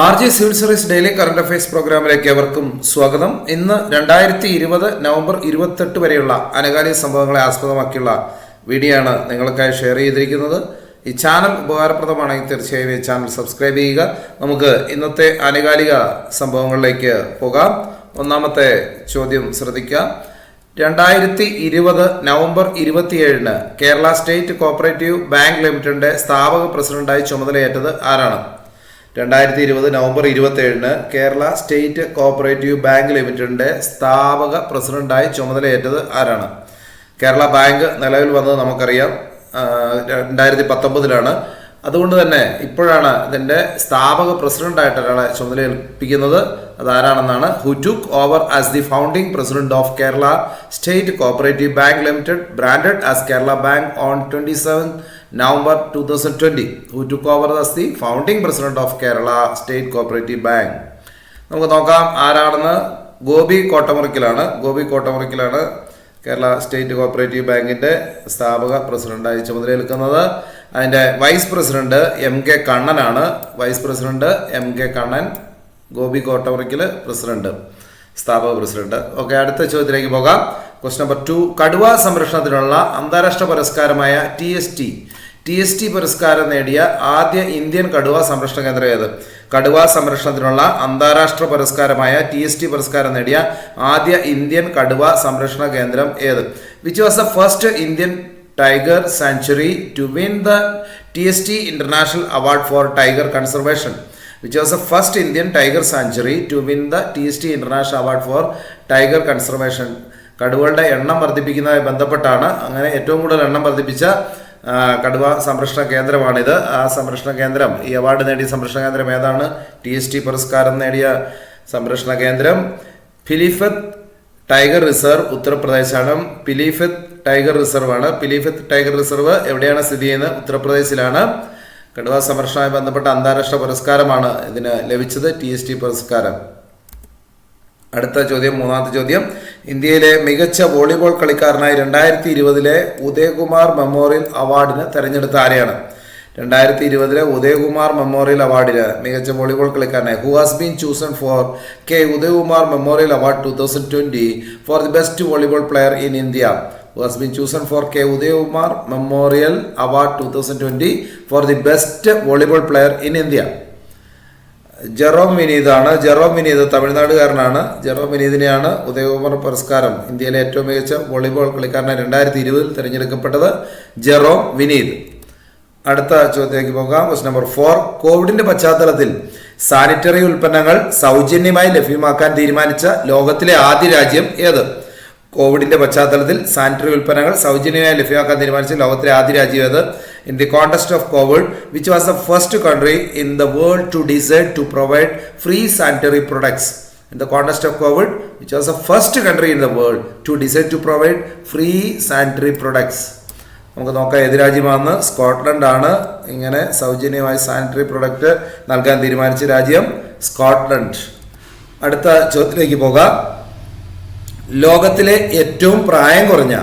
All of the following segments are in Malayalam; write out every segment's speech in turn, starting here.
R J civil service daily current affairs പ്രോഗ്രാമിലേക്ക് അവർക്കും സ്വാഗതം. ഇന്ന് രണ്ടായിരത്തി ഇരുപത് നവംബർ ഇരുപത്തെട്ട് വരെയുള്ള അനകാലിക സംഭവങ്ങളെ ആസ്പദമാക്കിയുള്ള വീഡിയോ ആണ് നിങ്ങൾക്കായി ഷെയർ ചെയ്തിരിക്കുന്നത്. ഈ ചാനൽ ഉപകാരപ്രദമാണെങ്കിൽ തീർച്ചയായും ഈ ചാനൽ സബ്സ്ക്രൈബ് ചെയ്യുക. നമുക്ക് ഇന്നത്തെ ആനുകാലിക സംഭവങ്ങളിലേക്ക് പോകാം. ഒന്നാമത്തെ ചോദ്യം ശ്രദ്ധിക്കാം. രണ്ടായിരത്തി ഇരുപത് നവംബർ ഇരുപത്തിയേഴിന് കേരള സ്റ്റേറ്റ് കോപ്പറേറ്റീവ് ബാങ്ക് ലിമിറ്റഡിന്റെ സ്ഥാപക പ്രസിഡന്റായി ചുമതലയേറ്റത് ആരാണ്? രണ്ടായിരത്തി ഇരുപത് നവംബർ ഇരുപത്തേഴിന് കേരള സ്റ്റേറ്റ് കോപ്പറേറ്റീവ് ബാങ്ക് ലിമിറ്റഡിന്റെ സ്ഥാപക പ്രസിഡന്റായി ചുമതലയേറ്റത് ആരാണ്? കേരള ബാങ്ക് നിലവിൽ വന്നത് നമുക്കറിയാം. രണ്ടായിരത്തി പത്തൊമ്പതിലാണ് അതുകൊണ്ട് തന്നെ ഇപ്പോഴാണ് ഇതിന്റെ സ്ഥാപക പ്രസിഡന്റായിട്ട് ഒരാളെ ചുമതലയേൽപ്പിക്കുന്നത്. അതാരാണെന്നാണ് who took over as the founding president of Kerala state cooperative bank limited branded as Kerala bank on twenty seven November two thousand twenty who took over as the founding president of Kerala state cooperative bank നമുക്ക് നോക്കാം ആരാണെന്ന്. ഗോപി കോട്ടമുറിക്കലാണ്. ഗോപി കോട്ടമുറിക്കലാണ് കേരള സ്റ്റേറ്റ് കോപ്പറേറ്റീവ് ബാങ്കിന്റെ സ്ഥാപക പ്രസിഡന്റായി ചുമതലയേൽക്കുന്നത്. അതിന്റെ vice president M K കണ്ണനാണ്. Vice president M K Kannan Gopi Kottamurickal president സ്ഥാപക പ്രസിഡന്റ്. ഓക്കെ അടുത്ത ചോദ്യത്തിലേക്ക് പോകാം. ക്വസ്റ്റ് നമ്പർ ടു കടുവ സംരക്ഷണത്തിനുള്ള അന്താരാഷ്ട്ര പുരസ്കാരമായ T S T T S T പുരസ്കാരം നേടിയ ആദ്യ ഇന്ത്യൻ കടുവ സംരക്ഷണ കേന്ദ്രം ഏത്? കടുവ സംരക്ഷണത്തിനുള്ള അന്താരാഷ്ട്ര പുരസ്കാരമായ ടി എസ് ടി പുരസ്കാരം നേടിയ ആദ്യ ഇന്ത്യൻ കടുവ സംരക്ഷണ കേന്ദ്രം ഏത്? Which was the first Indian tiger sanctuary to win the T S T international award for tiger conservation which was the first Indian tiger sanctuary to win the T S T international award for tiger conservation കടുവകളുടെ എണ്ണം വർദ്ധിപ്പിക്കുന്നതുമായി ബന്ധപ്പെട്ടാണ് അങ്ങനെ ഏറ്റവും കൂടുതൽ എണ്ണം വർദ്ധിപ്പിച്ച കടുവ സംരക്ഷണ കേന്ദ്രമാണിത്. ആ സംരക്ഷണ കേന്ദ്രം ഈ അവാർഡ് നേടിയ സംരക്ഷണ കേന്ദ്രം ഏതാണ്? ടി എസ് ടി പുരസ്കാരം നേടിയ സംരക്ഷണ കേന്ദ്രം ഫിലിഫത്ത് ടൈഗർ റിസർവ് ഉത്തർപ്രദേശാണ്. പിലിഫത്ത് ടൈഗർ റിസർവ് ആണ് പിലിഫത്ത് ടൈഗർ റിസർവ് എവിടെയാണ് സ്ഥിതി ചെയ്യുന്നത്? ഉത്തർപ്രദേശിലാണ്. കടുവ സംരക്ഷണവുമായി ബന്ധപ്പെട്ട അന്താരാഷ്ട്ര പുരസ്കാരമാണ് ഇതിന് ലഭിച്ചത്. ടി എസ് ടി പുരസ്കാരം. അടുത്ത ചോദ്യം മൂന്നാമത്തെ ചോദ്യം. ഇന്ത്യയിലെ മികച്ച വോളിബോൾ കളിക്കാരനായി രണ്ടായിരത്തി ഇരുപതിലെ ഉദയകുമാർ മെമ്മോറിയൽ അവാർഡിന് തെരഞ്ഞെടുത്ത ആരെയാണ്? രണ്ടായിരത്തി ഇരുപതിലെ ഉദയകുമാർ മെമ്മോറിയൽ അവാർഡിന് മികച്ച വോളിബോൾ കളിക്കാരനായി who has been chosen for K Udayakumar memorial award two thousand twenty four the best volleyball player in India who has been chosen four K Udayakumar memorial award two thousand twenty for the best volleyball player in India Jerome വിനീതാണ്. ജെറോം വിനീത് തമിഴ്നാടുകാരനാണ്. ജെറോം വിനീതിനെയാണ് ഉദയകുമാർ പുരസ്കാരം ഇന്ത്യയിലെ ഏറ്റവും മികച്ച വോളിബോൾ കളിക്കാരനായി രണ്ടായിരത്തി ഇരുപതിൽ തിരഞ്ഞെടുക്കപ്പെട്ടത് ജെറോം വിനീത്. അടുത്ത ചോദ്യത്തിലേക്ക് പോകാം. ക്വസ്റ്റ് നമ്പർ ഫോർ കോവിഡിന്റെ പശ്ചാത്തലത്തിൽ സാനിറ്ററി ഉൽപ്പന്നങ്ങൾ സൗജന്യമായി ലഭ്യമാക്കാൻ തീരുമാനിച്ച ലോകത്തിലെ ആദ്യ രാജ്യം ഏത്? കോവിഡിന്റെ പശ്ചാത്തലത്തിൽ സാനിറ്ററി ഉൽപ്പന്നങ്ങൾ സൗജന്യമായി ലഭ്യമാക്കാൻ തീരുമാനിച്ച ലോകത്തിലെ ആദ്യ രാജ്യം അത് in the contest of covid which was the first country in the world to decide to provide free sanitary products in the contest of covid which was the first country in the world to decide to provide free sanitary products നമുക്ക് നോക്കാം ഏത് സ്കോട്ട്ലൻഡ് ആണ് ഇങ്ങനെ സൗജന്യമായി സാനിറ്ററി പ്രൊഡക്റ്റ് നൽകാൻ തീരുമാനിച്ച രാജ്യം സ്കോട്ട്ലൻഡ്. അടുത്ത ചോദ്യത്തിലേക്ക് പോകാം. ലോകത്തിലെ ഏറ്റവും പ്രായം കുറഞ്ഞ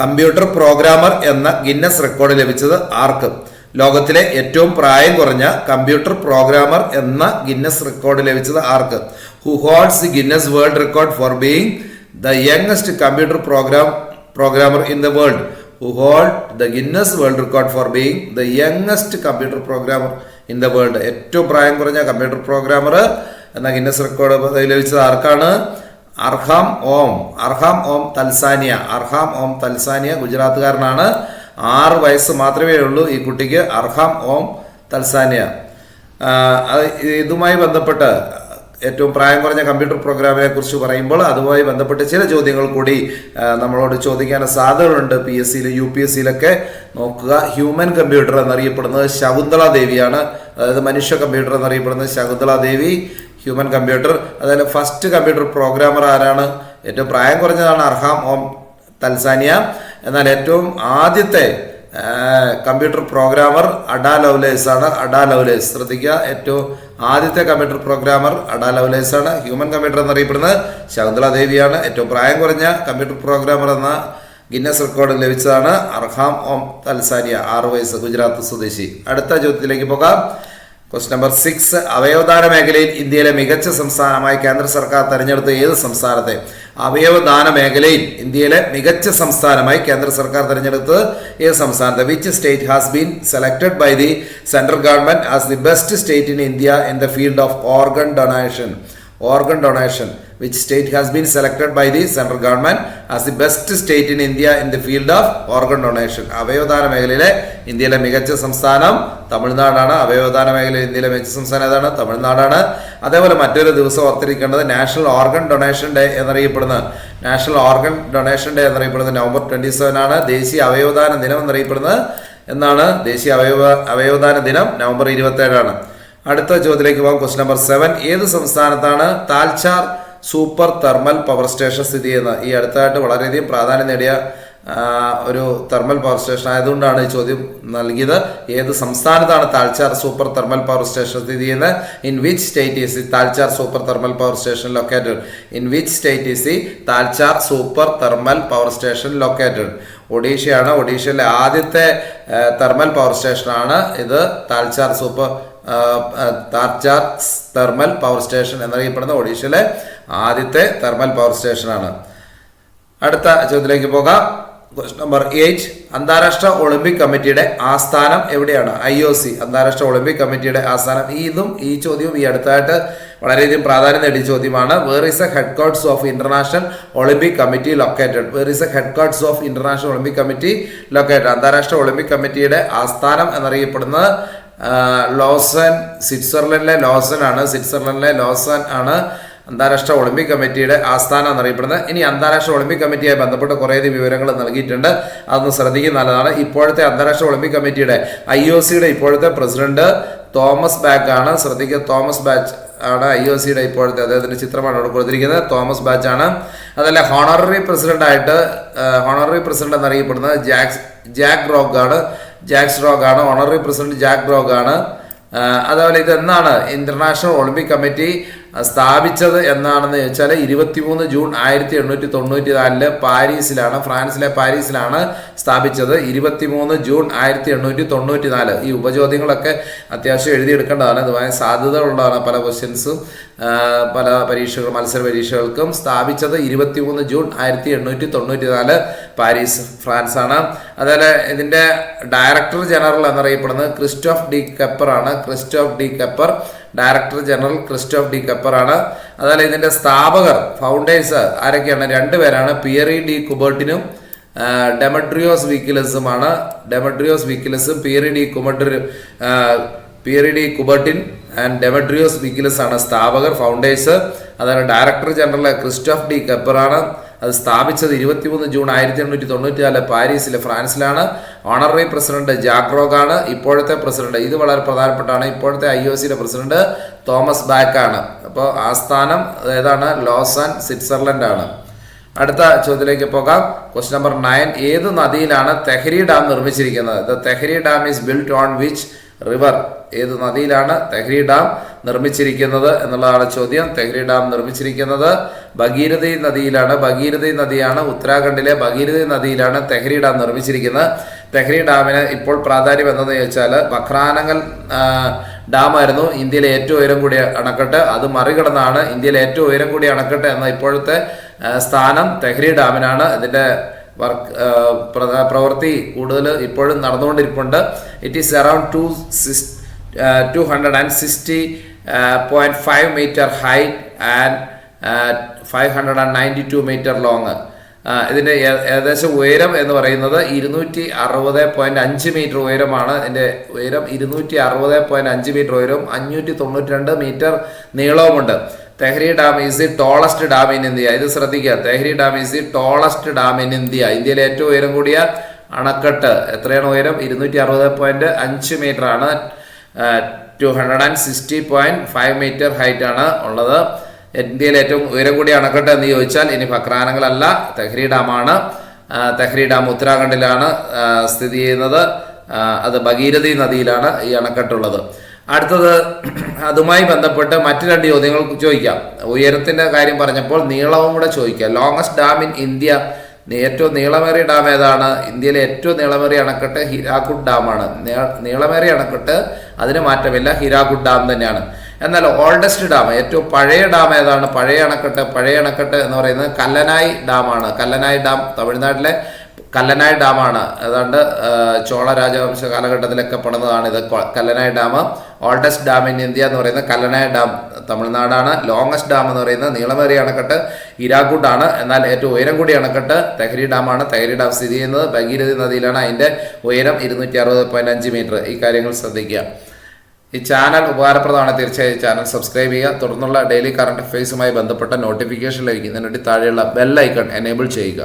കമ്പ്യൂട്ടർ പ്രോഗ്രാമർ എന്ന ഗിന്നസ് റെക്കോർഡ് ലഭിച്ചത് ആർക്ക്? ലോകത്തിലെ ഏറ്റവും പ്രായം കുറഞ്ഞ കമ്പ്യൂട്ടർ പ്രോഗ്രാമർ എന്ന ഗിന്നസ് റെക്കോർഡ് ലഭിച്ചത് ആർക്ക്? Who holds the Guinness world record for being the youngest computer program programmer in the world who hold the Guinness world record for being the youngest computer programmer in the world ഏറ്റവും പ്രായം കുറഞ്ഞ കമ്പ്യൂട്ടർ പ്രോഗ്രാമർ എന്ന ഗിന്നസ് റെക്കോർഡ് ലഭിച്ചത് ആർക്കാണ്? അർഹാം ഓം. അർഹാം ഓം തൽസാനിയ. അർഹാം ഓം തൽസാനിയ ഗുജറാത്തുകാരനാണ്. ആറ് വയസ്സ് മാത്രമേ ഉള്ളൂ ഈ കുട്ടിക്ക്. അർഹാം ഓം തൽസാനിയ. ഇതുമായി ബന്ധപ്പെട്ട് ഏറ്റവും പ്രായം കുറഞ്ഞ കമ്പ്യൂട്ടർ പ്രോഗ്രാമിനെ കുറിച്ച് പറയുമ്പോൾ അതുമായി ബന്ധപ്പെട്ട് ചില ചോദ്യങ്ങൾ കൂടി നമ്മളോട് ചോദിക്കാൻ സാധ്യതകളുണ്ട്. പി എസ് സിയിൽ യു പി എസ് സിയിലൊക്കെ നോക്കുക. ഹ്യൂമൻ കമ്പ്യൂട്ടർ എന്നറിയപ്പെടുന്നത് ശകുന്തള ദേവിയാണ് അതായത് മനുഷ്യ കമ്പ്യൂട്ടർ എന്നറിയപ്പെടുന്നത് ശകുന്തള ദേവി ഹ്യൂമൻ കമ്പ്യൂട്ടർ അതായത് ഫസ്റ്റ് കമ്പ്യൂട്ടർ പ്രോഗ്രാമർ ആരാണ്? ഏറ്റവും പ്രായം കുറഞ്ഞതാണ് അർഹാം ഓം തൽസാനിയ. എന്നാൽ ഏറ്റവും ആദ്യത്തെ കമ്പ്യൂട്ടർ പ്രോഗ്രാമർ അഡാ ലവ്ലേസ് ആണ്. അഡാ ലവ്ലേസ് ശ്രദ്ധിക്കുക. ഏറ്റവും ആദ്യത്തെ കമ്പ്യൂട്ടർ പ്രോഗ്രാമർ അഡാ ലവ്ലേസ് ആണ്. ഹ്യൂമൻ കമ്പ്യൂട്ടർ എന്നറിയപ്പെടുന്നത് ശകുന്തള ദേവിയാണ്. ഏറ്റവും പ്രായം കുറഞ്ഞ കമ്പ്യൂട്ടർ പ്രോഗ്രാമർ എന്ന ഗിന്നസ് റെക്കോർഡ് ലഭിച്ചതാണ് അർഹാം ഓം തൽസാനിയ ആറ് വയസ്സ് ഗുജറാത്ത് സ്വദേശി. അടുത്ത ചോദ്യത്തിലേക്ക് പോകാം. ക്വസ്റ്റ് നമ്പർ സിക്സ് അവയവദാന മേഖലയിൽ ഇന്ത്യയിലെ മികച്ച സംസ്ഥാനമായി കേന്ദ്ര സർക്കാർ തെരഞ്ഞെടുത്ത ഏത് സംസ്ഥാനത്തെ? അവയവദാന മേഖലയിൽ ഇന്ത്യയിലെ മികച്ച സംസ്ഥാനമായി കേന്ദ്ര സർക്കാർ തെരഞ്ഞെടുത്തത് ഏത് സംസ്ഥാനത്തെ? Which state has been selected by the central government as the best state in India in the field of organ donation organ donation which state has been selected by the central government as the best state in India in the field of organ donation. അവയവദാന മേഖലയിലെ ഇന്ത്യയിലെ മികച്ച സംസ്ഥാനം തമിഴ്നാടാണ് അവയവദാന മേഖലയിൽ ഇന്ത്യയിലെ മികച്ച സംസ്ഥാനം ഏതാണ്? തമിഴ്നാടാണ് അതേപോലെ മറ്റൊരു ദിവസം ഓർത്തിരിക്കേണ്ടത് നാഷണൽ ഓർഗൻ ഡൊണേഷൻ ഡേ എന്നറിയപ്പെടുന്ന നാഷണൽ ഓർഗൻ ഡൊണേഷൻ ഡേ എന്നറിയപ്പെടുന്നത് നവംബർ ട്വന്റി സെവൻ ആണ്. ദേശീയ അവയവദാന ദിനം എന്നറിയപ്പെടുന്നത് എന്നാണ്. ദേശീയ അവയവ അവയവദാന ദിനം നവംബർ ഇരുപത്തി ഏഴാണ് അടുത്ത ചോദ്യത്തിലേക്ക് പോകാം. ക്വസ്റ്റ് നമ്പർ സെവൻ ഏത് സംസ്ഥാനത്താണ് Talcher super thermal power station സ്ഥിതി ചെയ്യുന്നത്? ഈ അടുത്തായിട്ട് വളരെയധികം പ്രാധാന്യം നേടിയ ഒരു തെർമൽ പവർ സ്റ്റേഷൻ ആയതുകൊണ്ടാണ് ഈ ചോദ്യം നൽകിയത്. ഏത് സംസ്ഥാനത്താണ് Talcher super thermal power station സ്ഥിതി ചെയ്യുന്നത്? In which state is the Talcher super thermal power station located in which state is the Talcher super thermal power station located ഒഡീഷയാണ്. ഒഡീഷയിലെ ആദ്യത്തെ തെർമൽ പവർ സ്റ്റേഷനാണ് ഇത്. Talcher super Talcher thermal power station എന്നറിയപ്പെടുന്ന ഒഡീഷയിലെ ആദ്യത്തെ തെർമൽ പവർ സ്റ്റേഷനാണ്. അടുത്ത ചോദ്യത്തിലേക്ക് പോകാം. ക്വസ്റ്റ് നമ്പർ എയ്റ്റ് അന്താരാഷ്ട്ര ഒളിമ്പിക് കമ്മിറ്റിയുടെ ആസ്ഥാനം എവിടെയാണ്? ഐ ഒ സി അന്താരാഷ്ട്ര ഒളിമ്പിക് കമ്മിറ്റിയുടെ ആസ്ഥാനം. ഈ ഇതും ഈ ചോദ്യവും ഈ അടുത്തായിട്ട് വളരെയധികം പ്രാധാന്യം നേടിയ ചോദ്യമാണ്. Where is a headquarters of International Olympic Committee located where is a headquarters of International Olympic Committee located അന്താരാഷ്ട്ര ഒളിമ്പിക് കമ്മിറ്റിയുടെ ആസ്ഥാനം എന്നറിയപ്പെടുന്നത് ലോസൻ സ്വിറ്റ്സർലൻഡിലെ ലോസൻ ആണ്. സ്വിറ്റ്സർലൻഡിലെ ലോസൻ ആണ് അന്താരാഷ്ട്ര ഒളിമ്പിക് കമ്മിറ്റിയുടെ ആസ്ഥാനം എന്നറിയപ്പെടുന്നത്. ഇനി അന്താരാഷ്ട്ര ഒളിമ്പിക് കമ്മിറ്റിയായി ബന്ധപ്പെട്ട് കുറേയധികം വിവരങ്ങൾ നൽകിയിട്ടുണ്ട്. അതൊന്ന് ശ്രദ്ധിക്കുന്ന നല്ലതാണ്. ഇപ്പോഴത്തെ അന്താരാഷ്ട്ര ഒളിമ്പിക് കമ്മിറ്റിയുടെ ഐ ഒ സിയുടെ ഇപ്പോഴത്തെ പ്രസിഡന്റ് തോമസ് ബാക്ക് ആണ്. ശ്രദ്ധിക്കുക തോമസ് ബാച്ച് ആണ് ഐ ഒ സിയുടെ ഇപ്പോഴത്തെ അദ്ദേഹത്തിന്റെ ചിത്രമാണ് ഇവിടെ കൊടുത്തിരിക്കുന്നത്. തോമസ് ബാച്ച് ആണ്. അതല്ല ഹോണററി പ്രസിഡന്റ് ആയിട്ട് ഹോണററി പ്രസിഡന്റ് എന്നറിയപ്പെടുന്നത് ജാക്സ് ജാക്ക് റോക്ക് ആണ്. റോഗ് ആണ് ഓണററി പ്രസിഡന്റ് ജാക്ക് ഇതെന്നാണ് അതേപോലെ ഇത് എന്നാണ് ഇന്റർനാഷണൽ ഒളിമ്പിക് കമ്മിറ്റി സ്ഥാപിച്ചത് എന്നാണെന്ന് ചോദിച്ചാൽ ഇരുപത്തിമൂന്ന് ജൂൺ ആയിരത്തി എണ്ണൂറ്റി തൊണ്ണൂറ്റി നാലിൽ പാരീസിലാണ് ഫ്രാൻസിലെ പാരീസിലാണ് സ്ഥാപിച്ചത്. ഇരുപത്തിമൂന്ന് ജൂൺ ആയിരത്തി എണ്ണൂറ്റി തൊണ്ണൂറ്റി നാല് ഈ ഉപചോദ്യങ്ങളൊക്കെ അത്യാവശ്യം എഴുതിയെടുക്കേണ്ടതാണ്. ഇതുമായി സാധ്യതകളുള്ളതാണ് പല ക്വസ്റ്റ്യൻസും പല പരീക്ഷകൾ മത്സര പരീക്ഷകൾക്കും സ്ഥാപിച്ചത് ഇരുപത്തിമൂന്ന് ജൂൺ ആയിരത്തി എണ്ണൂറ്റി തൊണ്ണൂറ്റി നാല് പാരീസ് ഫ്രാൻസ് ആണ് അതുപോലെ ഇതിന്റെ ഡയറക്ടർ ജനറൽ എന്നറിയപ്പെടുന്നത് ക്രിസ്റ്റോഫ് ഡി കെപ്പർ ആണ് Christophe De Kepper director general Christophe De കപ്പറാണ്. അതുപോലെ ഇതിന്റെ സ്ഥാപകർ ഫൗണ്ടേഴ്സ് ആരൊക്കെയാണ്? രണ്ടുപേരാണ് പിയറി ഡി കുബർട്ടിനും ഡെമട്രിയോസ് വിക്കിലസുമാണ്. ഡെമട്രിയോസ് വിക്കിലസും Pierre de കുമട്രി Pierre de Coubertin and Demetrios Vikelas ആണ് സ്ഥാപകർ ഫൗണ്ടേഴ്സ് അതാണ് ഡയറക്ടർ ജനറൽ ക്രിസ്റ്റോഫ് ഡി കെപ്പറാണ്. അത് സ്ഥാപിച്ചത് ഇരുപത്തിമൂന്ന് ജൂൺ ആയിരത്തി എണ്ണൂറ്റി തൊണ്ണൂറ്റി നാല് പാരീസിലെ ഫ്രാൻസിലാണ്. ഓണററി പ്രസിഡന്റ് ജാക്രോഗാണ് ഇപ്പോഴത്തെ പ്രസിഡന്റ് ഇത് വളരെ പ്രധാനപ്പെട്ടാണ്. ഇപ്പോഴത്തെ ഐ ഒ സിയുടെ പ്രസിഡന്റ് തോമസ് ബാക്ക് ആണ് അപ്പോൾ ആസ്ഥാനം ഏതാണ്? ലോസാൻ സ്വിറ്റ്സർലൻഡ് ആണ് അടുത്ത ചോദ്യത്തിലേക്ക് പോകാം. ക്വസ്റ്റ്യൻ നമ്പർ നയൻ ഏത് നദിയിലാണ് തെഹരി ഡാം നിർമ്മിച്ചിരിക്കുന്നത്? The Tehri dam is built on which river ഏത് നദിയിലാണ് തെഹരി ഡാം നിർമ്മിച്ചിരിക്കുന്നത് എന്നുള്ളതാണ് ചോദ്യം. തെഹ്രി ഡാം നിർമ്മിച്ചിരിക്കുന്നത് ഭഗീരഥി നദിയിലാണ്. ഭഗീരഥി നദിയാണ് ഉത്തരാഖണ്ഡിലെ ഭഗീരഥി നദിയിലാണ് തെഹ്രി ഡാം നിർമ്മിച്ചിരിക്കുന്നത്. തെഹ്രി ഡാമിന് ഇപ്പോൾ പ്രാധാന്യം എന്തെന്ന് ചോദിച്ചാൽ ബഖ്രാനങ്ങൽ ഡാം ഡാമായിരുന്നു ഇന്ത്യയിലെ ഏറ്റവും ഉയരം കൂടിയ അണക്കെട്ട്. അത് മറികടന്നാണ് ഇന്ത്യയിലെ ഏറ്റവും ഉയരം കൂടിയ അണക്കെട്ട് എന്ന ഇപ്പോഴത്തെ സ്ഥാനം തെഹ്രി ഡാമിനാണ്. ഇതിന്റെ വർക്ക് പ്രവൃത്തി കൂടുതൽ ഇപ്പോഴും നടന്നുകൊണ്ടിരിപ്പുണ്ട്. It is around two six two hundred and sixty point five metre height and five hundred and ninety two metre long ഇതിന്റെ ഏകദേശം ഉയരം എന്ന് പറയുന്നത് ഇരുന്നൂറ്റി അറുപത് പോയിന്റ് അഞ്ച് മീറ്റർ ഉയരമാണ്. ഇതിന്റെ ഉയരം ഇരുന്നൂറ്റി അറുപത് പോയിന്റ് അഞ്ച് മീറ്റർ ഉയരവും അഞ്ഞൂറ്റി തൊണ്ണൂറ്റി രണ്ട് metre നീളവുമുണ്ട്. Tehri dam is the tallest dam in India ഇത് ശ്രദ്ധിക്കുക. Tehri dam is the tallest dam in India ഇന്ത്യയിലെ ഏറ്റവും ഉയരം കൂടിയ അണക്കെട്ട്. എത്രയാണ് ഉയരം? ഇരുന്നൂറ്റി അറുപത് പോയിന്റ് അഞ്ച് മീറ്റർ ആണ്. Two hundred and sixty point five metre height ആണ് ഉള്ളത്. ഇന്ത്യയിൽ ഏറ്റവും ഉയരം കൂടിയ അണക്കെട്ട് എന്ന് ചോദിച്ചാൽ ഇനി ഫക്രാനങ്ങളല്ല തെഹ്രി ഡാമാണ് തെഹ്രി ഡാം ഉത്തരാഖണ്ഡിലാണ് സ്ഥിതി ചെയ്യുന്നത്. അത് ഭഗീരഥി നദിയിലാണ് ഈ അണക്കെട്ടുള്ളത്. അടുത്തത് അതുമായി ബന്ധപ്പെട്ട് മറ്റു രണ്ട് ചോദ്യങ്ങൾ ചോദിക്കാം. ഉയരത്തിന്റെ കാര്യം പറഞ്ഞപ്പോൾ നീളവും കൂടെ ചോദിക്കാം. ലോങ്സ്റ്റ് ഡാം ഇൻ ഇന്ത്യ ഏറ്റവും നീളമേറിയ ഡാം ഏതാണ്? ഇന്ത്യയിലെ ഏറ്റവും നീളമേറിയ അണക്കെട്ട് ഹിരാകുഡ് ഡാമാണ്. നീളമേറിയ അണക്കെട്ട് അതിന് മാറ്റമില്ല. ഹിരാകുഡ് ഡാം തന്നെയാണ്. എന്നാൽ ഓൾഡസ്റ്റ് ഡാം ഏറ്റവും പഴയ ഡാം ഏതാണ്? പഴയ അണക്കെട്ട് പഴയ അണക്കെട്ട് എന്ന് പറയുന്നത് കല്ലനായി ഡാമാണ്. കല്ലനായി ഡാം തമിഴ്നാട്ടിലെ കല്ലനായി ഡാമാണ്. ഏതാണ്ട് ചോള രാജവംശ കാലഘട്ടത്തിലൊക്കെ പണിതാണ് ഇത്. Kallanai dam oldest dam in India എന്ന് പറയുന്നത് കല്ലനായി ഡാം തമിഴ്നാടാണ്. ലോങ്ങസ്റ്റ് ഡാം എന്ന് പറയുന്നത് നീളമേറിയ അണക്കെട്ട് ഇരാക്കുട്ടാണ് എന്നാൽ ഏറ്റവും ഉയരം കൂടിയ അണക്കെട്ട് തെഹരി ഡാമാണ് തെഹരി ഡാം സ്ഥിതി ചെയ്യുന്നത് ഭഗീരഥി നദിയിലാണ്. അതിന്റെ ഉയരം ഇരുന്നൂറ്റി അറുപത് പോയിന്റ് അഞ്ച് മീറ്റർ ഈ കാര്യങ്ങൾ ശ്രദ്ധിക്കുക. ഈ ചാനൽ ഉപകാരപ്രദമാണ്. തീർച്ചയായും ചാനൽ സബ്സ്ക്രൈബ് ചെയ്യുക. തുടർന്നുള്ള ഡെയിലി കറണ്ട് അഫയേഴ്സുമായി ബന്ധപ്പെട്ട നോട്ടിഫിക്കേഷൻ ലഭിക്കുന്നതിന് താഴെയുള്ള ബെൽ ഐക്കൺ എനേബിൾ ചെയ്യുക.